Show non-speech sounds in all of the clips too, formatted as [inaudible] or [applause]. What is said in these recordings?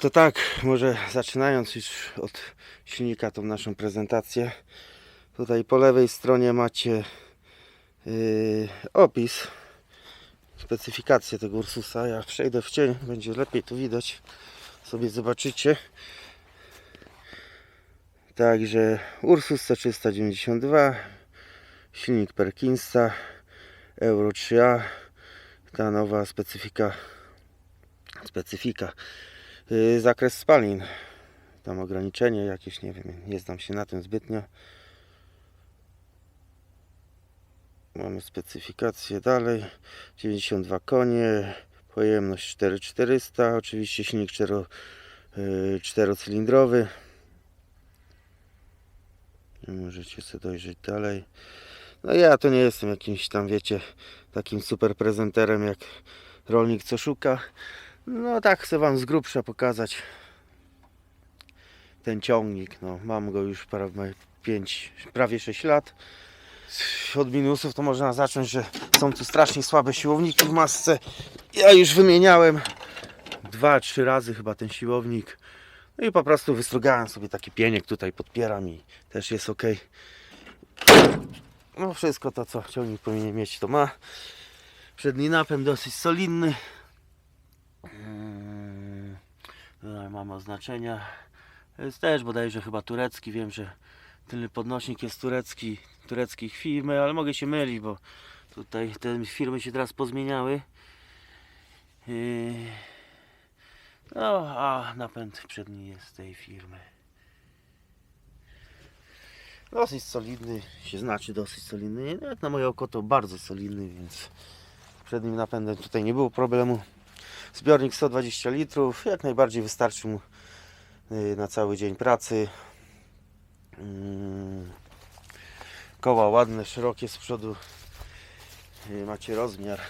to tak, może zaczynając już od silnika tą naszą prezentację. Tutaj po lewej stronie macie yy, opis, specyfikację tego Ursusa. Ja przejdę w cień, będzie lepiej tu widać. Sobie zobaczycie. Także Ursus C392, silnik Perkinsa, Euro 3A, ta nowa specyfika, specyfika, zakres spalin, tam ograniczenie jakieś, nie wiem, nie znam się na tym zbytnio. Mamy specyfikację dalej, 92 konie, pojemność 4400, oczywiście silnik 4, yy, czterocylindrowy. Możecie sobie dojrzeć dalej. No ja to nie jestem jakimś tam, wiecie, takim super prezenterem jak rolnik co szuka. No tak chcę Wam z grubsza pokazać ten ciągnik. No, mam go już prawie 5, prawie 6 lat. Od minusów to można zacząć, że są tu strasznie słabe siłowniki w masce. Ja już wymieniałem dwa, trzy razy chyba ten siłownik. No i po prostu wystrugałem sobie taki pieniek tutaj, podpieram i też jest ok. No wszystko to co ciągnik powinien mieć to ma. Przedni napęd dosyć solidny. Mm, Tutaj mam oznaczenia. Jest też bodajże chyba turecki. Wiem, że tylny podnośnik jest turecki, tureckich firmy, ale mogę się mylić, bo tutaj te firmy się teraz pozmieniały. Yy, No, a napęd przedni jest z tej firmy. Dosyć solidny, się znaczy dosyć solidny. Jak na moje oko to bardzo solidny, więc przednim napędem tutaj nie było problemu. Zbiornik 120 litrów, jak najbardziej wystarczy mu y, na cały dzień pracy. Mm, Koła ładne, szerokie z przodu. Y, Macie rozmiar.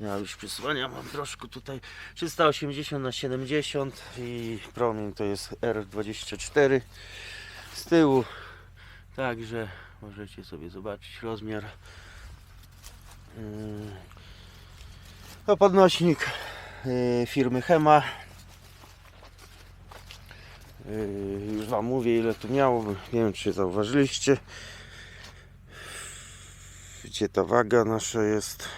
Ja już przysłania mam troszkę tutaj 380 na 70 i promień to jest R24 z tyłu. Także możecie sobie zobaczyć rozmiar. To podnośnik y, firmy Hema. Y, Już Wam mówię ile tu miało, nie wiem czy zauważyliście. Gdzie ta waga nasza jest?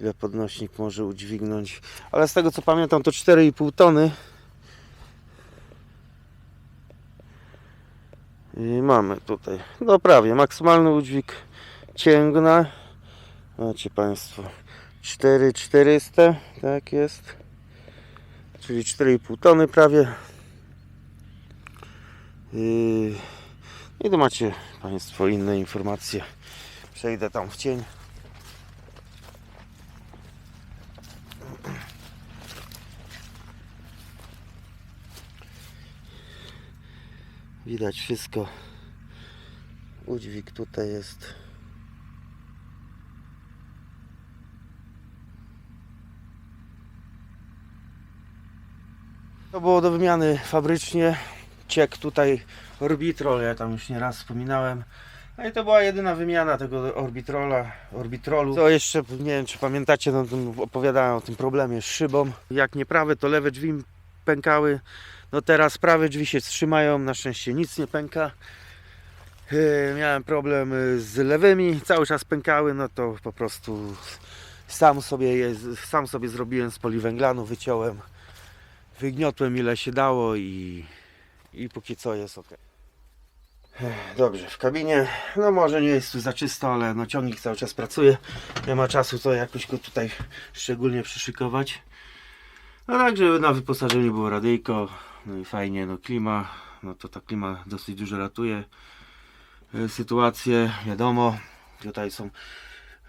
Ile podnośnik może udźwignąć? Ale z tego co pamiętam to 4,5 tony. I mamy tutaj, no prawie, maksymalny udźwig cięgna. Macie Państwo 4400, tak jest. Czyli 4,5 tony prawie. Yy, I tu macie Państwo inne informacje. Przejdę tam w cień. Widać wszystko. Udźwig tutaj jest. To było do wymiany fabrycznie. Ciek tutaj Orbitrol, ja tam już nie raz wspominałem. No i to była jedyna wymiana tego Orbitrola, Orbitrolu. Co jeszcze, nie wiem czy pamiętacie, no, opowiadałem o tym problemie z szybą. Jak nie prawe, to lewe drzwi pękały. No teraz prawe drzwi się trzymają, na szczęście nic nie pęka. Yy, Miałem problem y, z lewymi, cały czas pękały, no to po prostu sam sobie, je, sam sobie zrobiłem z poliwęglanu, wyciąłem, wygniotłem ile się dało i, i póki co jest ok. Dobrze, w kabinie, no może nie jest tu za czysto, ale no ciągnik cały czas pracuje, nie ma czasu to jakoś go tutaj szczególnie przyszykować. No tak, żeby na wyposażeniu było radyjko, no i fajnie, no klima, no to ta klima dosyć dużo ratuje y, sytuację, wiadomo, tutaj są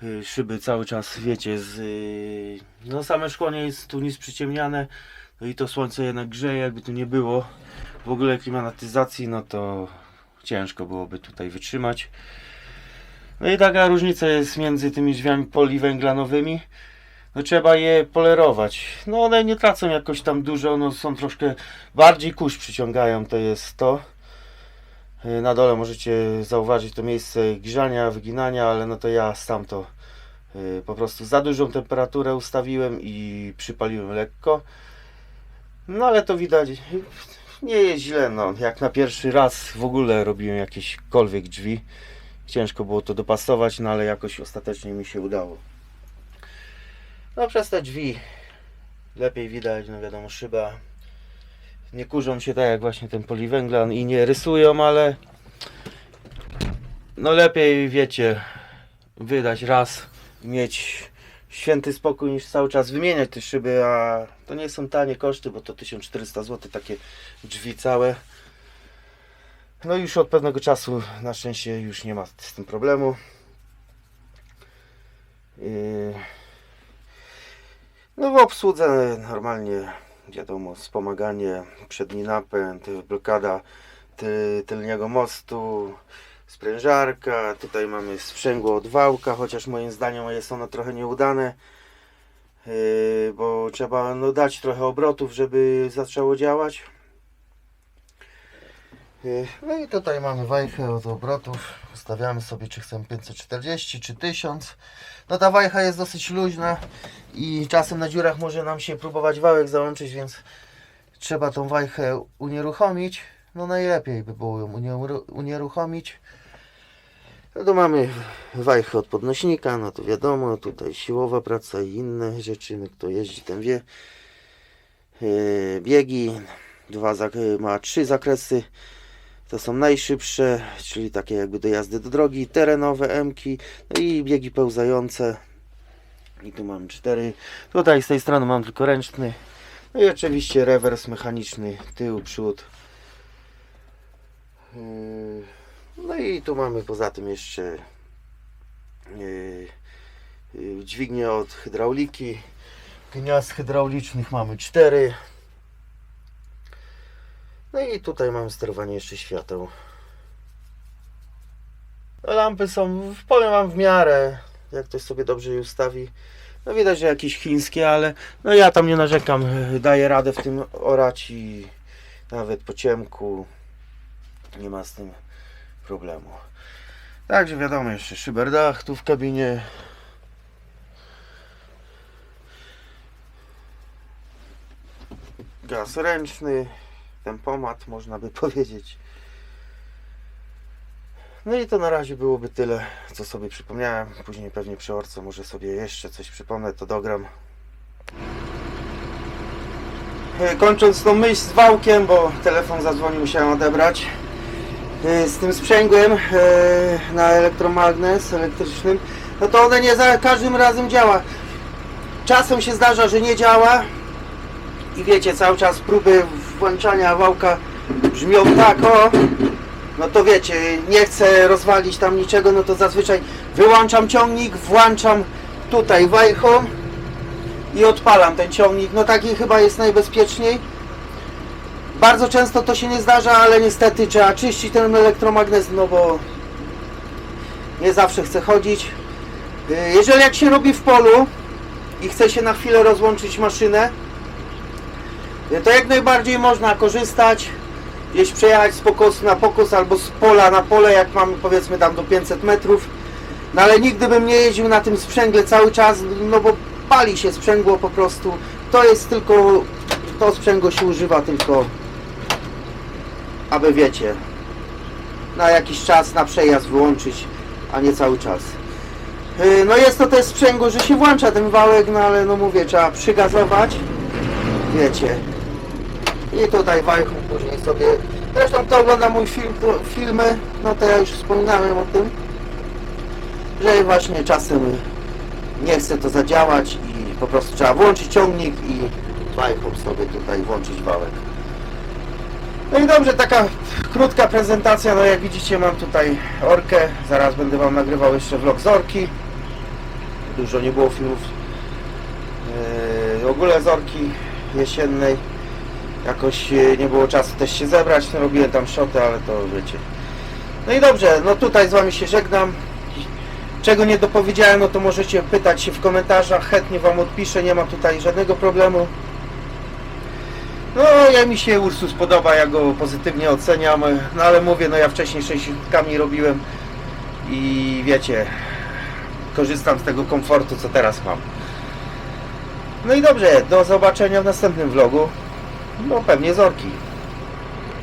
y, szyby cały czas, wiecie, z, y, no same szkło nie jest tu nic przyciemniane, no i to słońce jednak grzeje, jakby tu nie było w ogóle klimatyzacji, no to ciężko byłoby tutaj wytrzymać. No i taka różnica jest między tymi drzwiami poliwęglanowymi, no trzeba je polerować. No one nie tracą jakoś tam dużo, no są troszkę bardziej kurz przyciągają, to jest to. Na dole możecie zauważyć to miejsce grzania, wyginania, ale no to ja sam to yy, po prostu za dużą temperaturę ustawiłem i przypaliłem lekko. No ale to widać, nie jest źle, no. Jak na pierwszy raz w ogóle robiłem jakiekolwiek drzwi. Ciężko było to dopasować, no ale jakoś ostatecznie mi się udało. No przez te drzwi lepiej widać, no wiadomo, szyba. Nie kurzą się tak jak właśnie ten poliwęglan i nie rysują, ale no lepiej wiecie wydać raz, mieć święty spokój niż cały czas wymieniać te szyby, a to nie są tanie koszty, bo to 1400 zł takie drzwi całe. No już od pewnego czasu na szczęście już nie ma z tym problemu. Yy, No w obsłudze normalnie wiadomo wspomaganie, przedni napęd, blokada ty, tylniego mostu, sprężarka, tutaj mamy sprzęgło od wałka, chociaż moim zdaniem jest ono trochę nieudane, yy, bo trzeba no, dać trochę obrotów, żeby zaczęło działać. Yy, No i tutaj mamy wajchę od obrotów, ustawiamy sobie czy chcemy 540 czy 1000. No ta wajcha jest dosyć luźna i czasem na dziurach może nam się próbować wałek załączyć, więc trzeba tą wajchę unieruchomić. No najlepiej by było ją unieru- unieruchomić. No to mamy wajchę od podnośnika, no to wiadomo, tutaj siłowa praca i inne rzeczy, no kto jeździ ten wie. Yy, Biegi, dwa, ma trzy zakresy, to są najszybsze, czyli takie jakby do jazdy do drogi, terenowe M-ki, no i biegi pełzające. I tu mam cztery. Tutaj z tej strony mam tylko ręczny. No i oczywiście rewers mechaniczny, tył, przód. Yy, No i tu mamy poza tym jeszcze yy, yy, dźwignię od hydrauliki. Gniazd hydraulicznych mamy cztery. No i tutaj mamy sterowanie jeszcze świateł. Lampy są, powiem wam w miarę, jak ktoś sobie dobrze je ustawi. No widać, że jakieś chińskie, ale no ja tam nie narzekam, daję radę w tym orać i nawet po ciemku nie ma z tym problemu. Także wiadomo, jeszcze szyberdach tu w kabinie. Gaz ręczny, tempomat można by [laughs] powiedzieć. No i to na razie byłoby tyle, co sobie przypomniałem. Później pewnie przy orce może sobie jeszcze coś przypomnę, to dogram. E, Kończąc tą myśl z wałkiem, bo telefon zadzwonił, musiałem odebrać. E, Z tym sprzęgłem e, na elektromagnes elektrycznym, no to one nie za każdym razem działa. Czasem się zdarza, że nie działa i wiecie, cały czas próby włączania wałka brzmią tak, o, no to wiecie, nie chcę rozwalić tam niczego, no to zazwyczaj wyłączam ciągnik, włączam tutaj wajchą i odpalam ten ciągnik. No taki chyba jest najbezpieczniej. Bardzo często to się nie zdarza, ale niestety trzeba czyścić ten elektromagnes, no bo nie zawsze chce chodzić. Yy, Jeżeli jak się robi w polu i chce się na chwilę rozłączyć maszynę, yy, to jak najbardziej można korzystać gdzieś przejechać z pokosu na pokos albo z pola na pole, jak mamy powiedzmy tam do 500 metrów. No ale nigdy bym nie jeździł na tym sprzęgle cały czas, no bo pali się sprzęgło po prostu. To jest tylko, to sprzęgło się używa tylko, aby wiecie, na jakiś czas, na przejazd wyłączyć, a nie cały czas. Yy, No jest to też sprzęgło, że się włącza ten wałek, no ale no mówię, trzeba przygazować, wiecie, i tutaj wajchą później sobie. Zresztą kto ogląda mój film, filmy, no to ja już wspominałem o tym, że właśnie czasem nie chce to zadziałać i po prostu trzeba włączyć ciągnik i wajchą sobie tutaj włączyć wałek. No i dobrze, taka krótka prezentacja, no jak widzicie mam tutaj orkę, zaraz będę wam nagrywał jeszcze vlog z orki. Dużo nie było filmów yy, w ogóle z orki jesiennej jakoś e, nie było czasu też się zebrać, no robiłem tam szoty, ale to wiecie. No i dobrze, no tutaj z Wami się żegnam. Czego nie dopowiedziałem, no to możecie pytać się w komentarzach, chętnie Wam odpiszę, nie ma tutaj żadnego problemu. No, ja mi się Ursus podoba, ja go pozytywnie oceniam, no ale mówię, no ja wcześniej 60 robiłem i wiecie, korzystam z tego komfortu, co teraz mam. No i dobrze, do zobaczenia w następnym vlogu. No pewnie z orki.